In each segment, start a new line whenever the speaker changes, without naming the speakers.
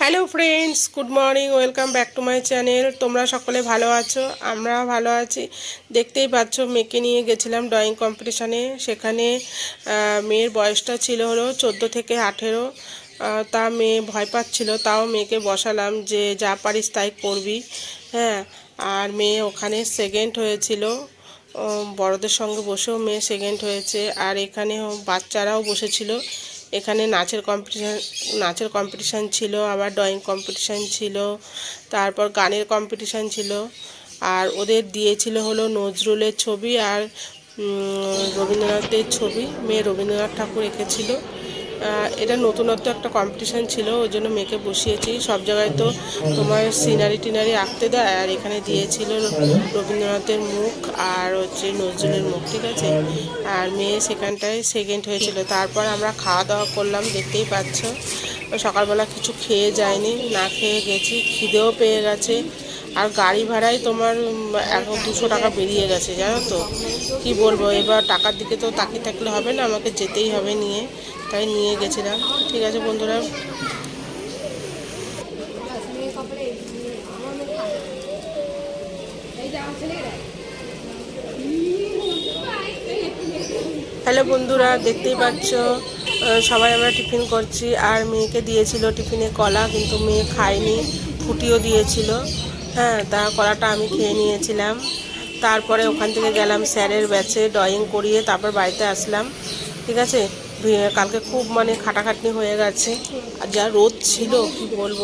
Hello friends good morning welcome back to my channel তোমরা সকলে ভালো আছো? আমরা ভালো আছি। দেখতেই পাচ্ছ, মেয়েকে নিয়ে গেছিলাম ড্রয়িং কম্পিটিশানে সেখানে মেয়ের বয়সটা ছিল হলো চোদ্দ থেকে আঠেরো। তা মেয়ে ভয় পাচ্ছিল, তাও মেয়েকে বসালাম যে যা পারিস তাই করবি। হ্যাঁ আর মেয়ে ওখানে সেকেন্ড হয়েছিল। বড়দের সঙ্গে বসেও মেয়ে সেকেন্ড হয়েছে। আর এখানে বাচ্চারাও বসেছিল। এখানে নাচের কম্পিটিশান নাচের কম্পিটিশান ছিল, আবার ড্রয়িং কম্পিটিশান ছিল, তারপর গানের কম্পিটিশান ছিল, আর ওদের দিয়েছিল হলো নজরুলের ছবি আর রবীন্দ্রনাথের ছবি, মেয়ে রবীন্দ্রনাথ ঠাকুর এঁকেছিল। এটা নতুনত্ব একটা কম্পিটিশান ছিল, ওই জন্য মেয়েকে বসিয়েছি। সব জায়গায় তো তোমার সিনারি টিনারি আঁকতে দেয়, আর এখানে দিয়েছিল রবীন্দ্রনাথের মুখ আর হচ্ছে নজরুলের মুখ, ঠিক আছে? আর মেয়ে সেখানটায় সেকেন্ড হয়েছিল। তারপর আমরা খাওয়া দাওয়া করলাম, দেখতেই পাচ্ছ। সকালবেলা কিছু খেয়ে যায়নি, না খেয়ে গেছি, খিদেও পেয়ে গেছে। আর গাড়ি ভাড়াই তোমার এখন দুশো টাকা বেরিয়ে গেছে, জানো তো? কি বলব? এবার টাকার দিকে তো তাকিয়ে থাকলে হবে না, আমাকে যেতেই হবে নিয়ে। তাই নিয়ে গেছিলাম। ঠিক আছে বন্ধুরা। হ্যালো বন্ধুরা, দেখতেই পাচ্ছ সবাই আমরা টিফিন করছি। আর মেয়েকে দিয়েছিল টিফিনে কলা, কিন্তু মেয়ে খায়নি, ফুটিও দিয়েছিল। হ্যাঁ তা কলাটা আমি খেয়ে নিয়েছিলাম। তারপরে ওখান থেকে গেলাম স্যারের ব্যাচে ড্রয়িং করিয়ে তারপর বাড়িতে আসলাম। ঠিক আছে? কালকে খুব মানে খাটাখাটনি হয়ে গেছে। আর যা রোদ ছিল, কি বলব?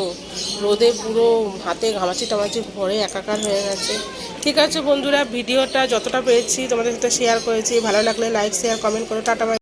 রোদে পুরো হাতে ঘামাচি টামাচি ভরে একাকার হয়ে গেছে। ঠিক আছে বন্ধুরা, ভিডিওটা যতটা পেয়েছি তোমাদের সাথে শেয়ার করেছি। ভালো লাগলে লাইক শেয়ার কমেন্ট করো টাটা।